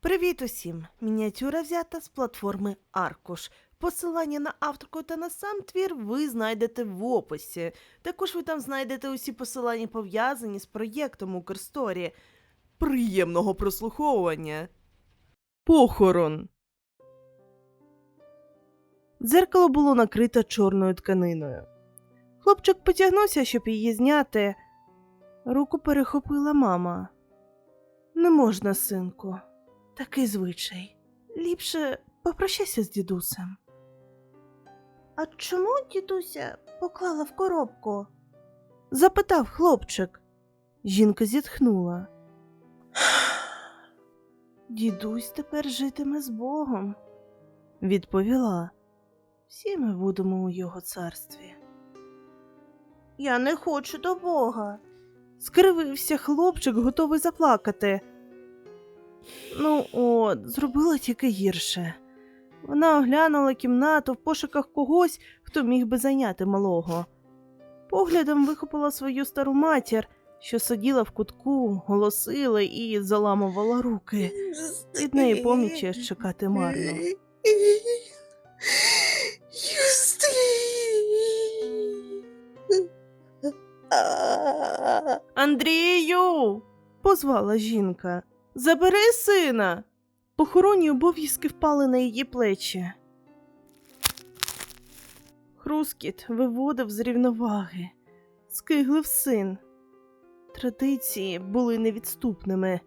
Привіт усім! Мініатюра взята з платформи Аркуш. Посилання на авторку та на сам твір ви знайдете в описі. Також ви там знайдете усі посилання пов'язані з проєктом Укрсторі. Приємного прослуховування. Похорон. Дзеркало було накрите чорною тканиною. Хлопчик потягнувся, щоб її зняти. Руку перехопила мама. Не можна, синку. Такий звичай. Ліпше попрощайся з дідусем. А чому дідуся поклала в коробку? запитав хлопчик. Жінка зітхнула. Дідусь тепер житиме з Богом, відповіла. Всі ми будемо у його царстві. Я не хочу до Бога. скривився хлопчик, готовий заплакати. Ну, от, зробила тільки гірше. Вона оглянула кімнату в пошуках когось, хто міг би зайняти малого. Поглядом вихопила свою стару матір, що сиділа в кутку, голосила і заламувала руки. Від неї помічі чекати марно. Андрію. позвала жінка. Забери сина. Похоронні обов'язки впали на її плечі. Хрускіт виводив з рівноваги, скиглив син. Традиції були невідступними.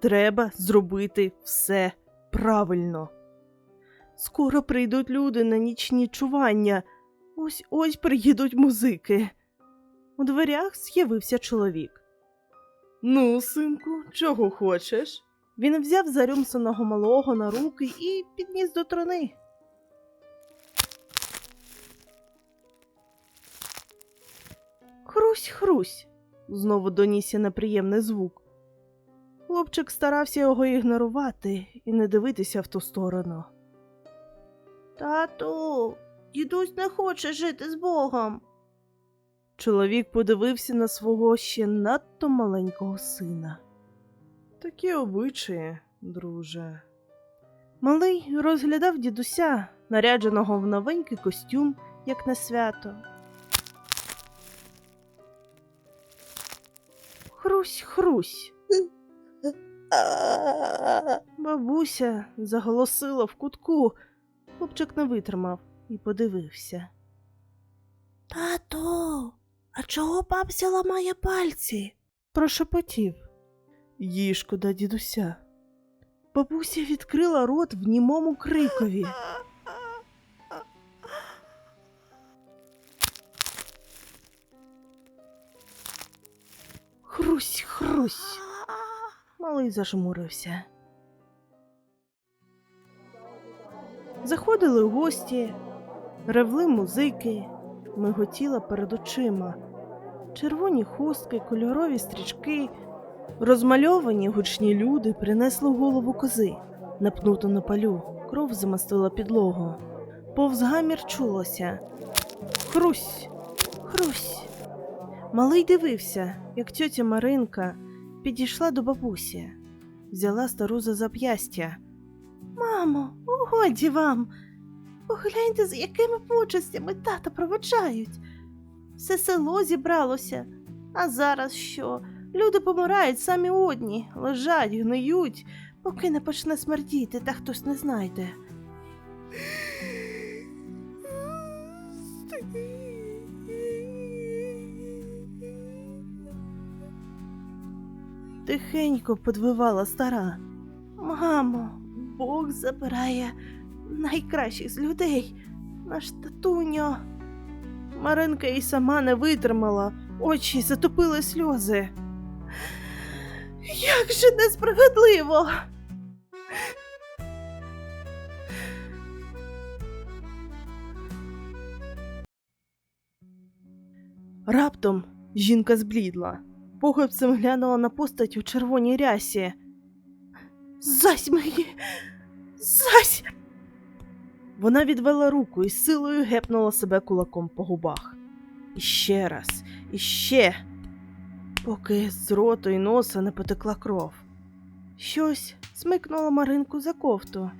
Треба зробити все правильно. Скоро прийдуть люди на нічні чування. Ось ось приїдуть музики. У дверях з'явився чоловік. Ну, синку, чого хочеш? Він взяв зарюмсаного малого на руки і підніс до трони. Хрусь, хрусь, знову донісся неприємний звук. Хлопчик старався його ігнорувати і не дивитися в ту сторону. Тату, дідусь не хоче жити з Богом. Чоловік подивився на свого ще надто маленького сина. Такі обичаї, друже. Малий розглядав дідуся, нарядженого в новенький костюм, як на свято. Хрусь, хрусь. Бабуся заголосила в кутку. Хлопчик не витримав і подивився. Тату, а чого бабця ламає пальці? прошепотів. Їй шкода дідуся. Бабуся відкрила рот в німому крикові. Хрусь, хрусь. Малий зажмурився. Заходили гості, ревли музики, миготіла перед очима, червоні хустки, кольорові стрічки, розмальовані гучні люди принесли голову кози, напнуту на палю, кров замастила підлогу. Повз гамір чулося. Хрусь, хрусь. Малий дивився, як тьотя Маринка підійшла до бабусі, взяла стару за зап'ястя. Мамо, годі вам. Погляньте, з якими почестями тата проводжають. Все село зібралося. А зараз що? Люди помирають самі одні, лежать, гниють, поки не почне смердіти, та хтось не знайде. Тихенько подвивала стара. Мамо, Бог забирає найкращих з людей, наш татуньо. Маринка і сама не витримала, очі затопили сльози. Як же несправедливо. Раптом жінка зблідла, похопцем глянула на постать у червоній рясі. Зась мені! Зась! Вона відвела руку і силою гепнула себе кулаком по губах. І ще раз, і ще, поки з рота й носа не потекла кров. Щось смикнуло Маринку за кофту.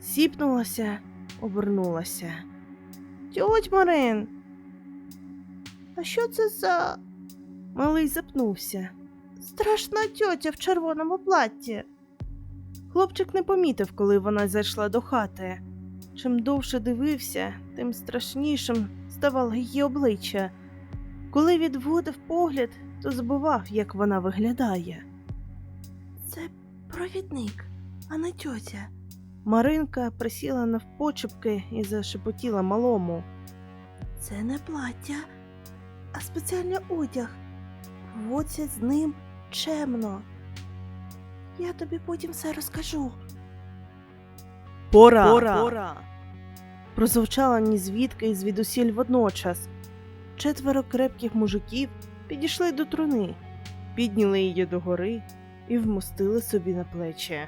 Сіпнулася, обернулася. Тьоть Марин. А що це за. Малий запнувся. Страшна тьотя в червоному платті. Хлопчик не помітив, коли вона зайшла до хати. Чим довше дивився, тим страшнішим ставало її обличчя. Коли відводив погляд, то забував, як вона виглядає. Це провідник, а не тьотя. Маринка присіла навпочепки і зашепотіла малому. Це не плаття, а спеціальний одяг. Поводься з ним чемно. Я тобі потім все розкажу. Пора, Пора. пора. Прозвучала ні звідки і звідусіль водночас. Четверо крепких мужиків підійшли до труни, підняли її догори і вмостили собі на плечі.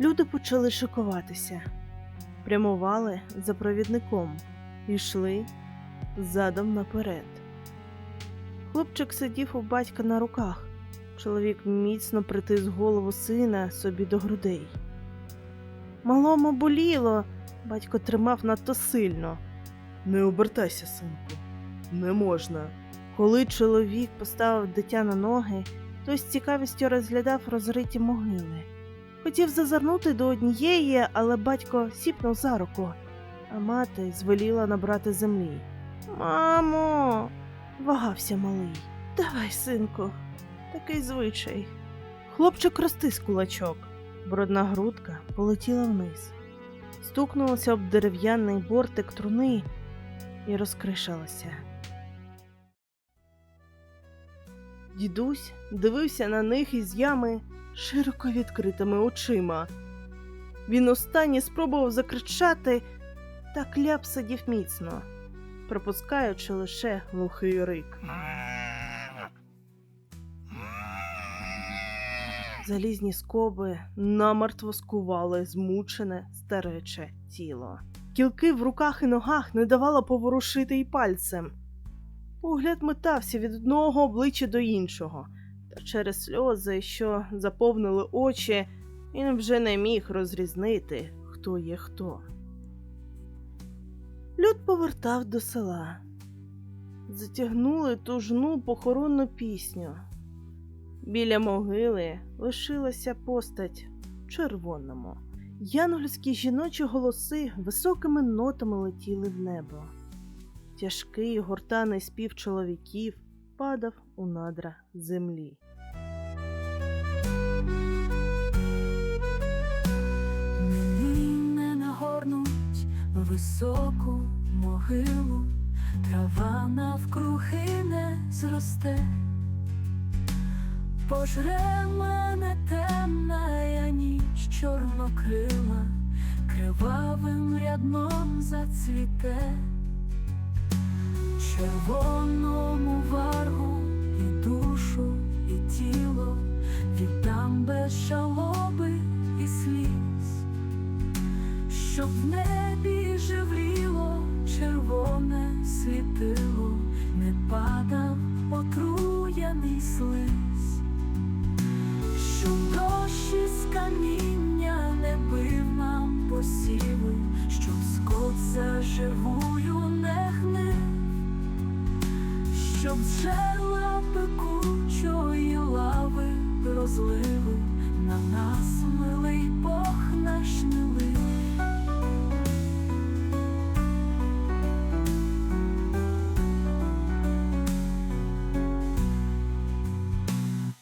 Люди почали шикуватися, прямували за провідником і йшли задом наперед. Хлопчик сидів у батька на руках. Чоловік міцно притис голову сина собі до грудей. Малому боліло, батько тримав надто сильно. Не обертайся, синку. Не можна. Коли чоловік поставив дитя на ноги, той з цікавістю розглядав розриті могили. Хотів зазирнути до однієї, але батько сіпнув за руку, а мати звеліла набрати землі. Мамо, вагався малий. Давай, синку, такий звичай. Хлопчик розтис кулачок. Брудна грудка полетіла вниз, стукнулася об дерев'яний бортик труни і розкришалася. Дідусь дивився на них із ями широко відкритими очима. Він останнє спробував закричати, та кляп сидів міцно, пропускаючи лише глухий рик. Залізні скоби намертво скували змучене старече тіло. Кілки в руках і ногах не давало поворушити й пальцем. Погляд метався від одного обличчя до іншого, та через сльози, що заповнили очі, він вже не міг розрізнити, хто є хто. Люд повертав до села. Затягнули тужну похоронну пісню. Біля могили лишилася постать в червоному. Янгольські жіночі голоси високими нотами летіли в небо. Тяжкий гортаний спів чоловіків падав у надра землі. Мені не нагорнуть високу могилу, трава навкруги не зросте, пожре мене темна я ніч чорнокрила, кривавим рядном зацвіте, червоному варгу і душу, і тіло віддам без жалоби і сліз, щоб в небі живліло червоне світило, щоб жерла пекучої лави розливи на нас милий Бог наш милий.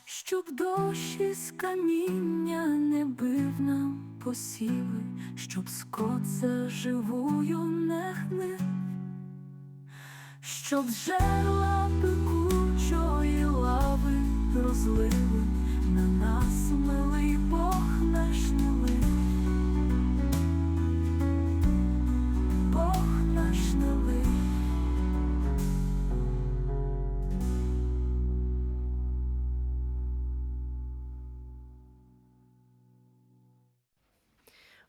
Щоб дощ із каміння не бив нам посіви, щоб скот за живую не гнив, щоб з жерла пекучої лави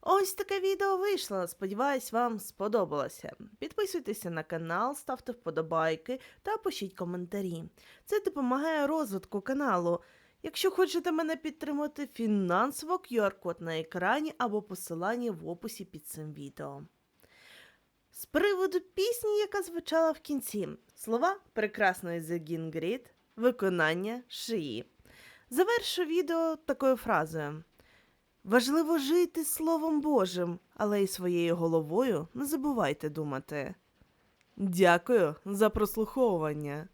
Ось таке відео вийшло. Сподіваюсь, вам сподобалося. Підписуйтеся на канал, ставте вподобайки та пишіть коментарі. Це допомагає розвитку каналу. Якщо хочете мене підтримати фінансово, QR-код на екрані або посилання в описі під цим відео. З приводу пісні, яка звучала в кінці, слова прекрасної The виконання шиї. Завершу відео такою фразою. Важливо жити Словом Божим, але й своєю головою не забувайте думати. Дякую за прослуховування.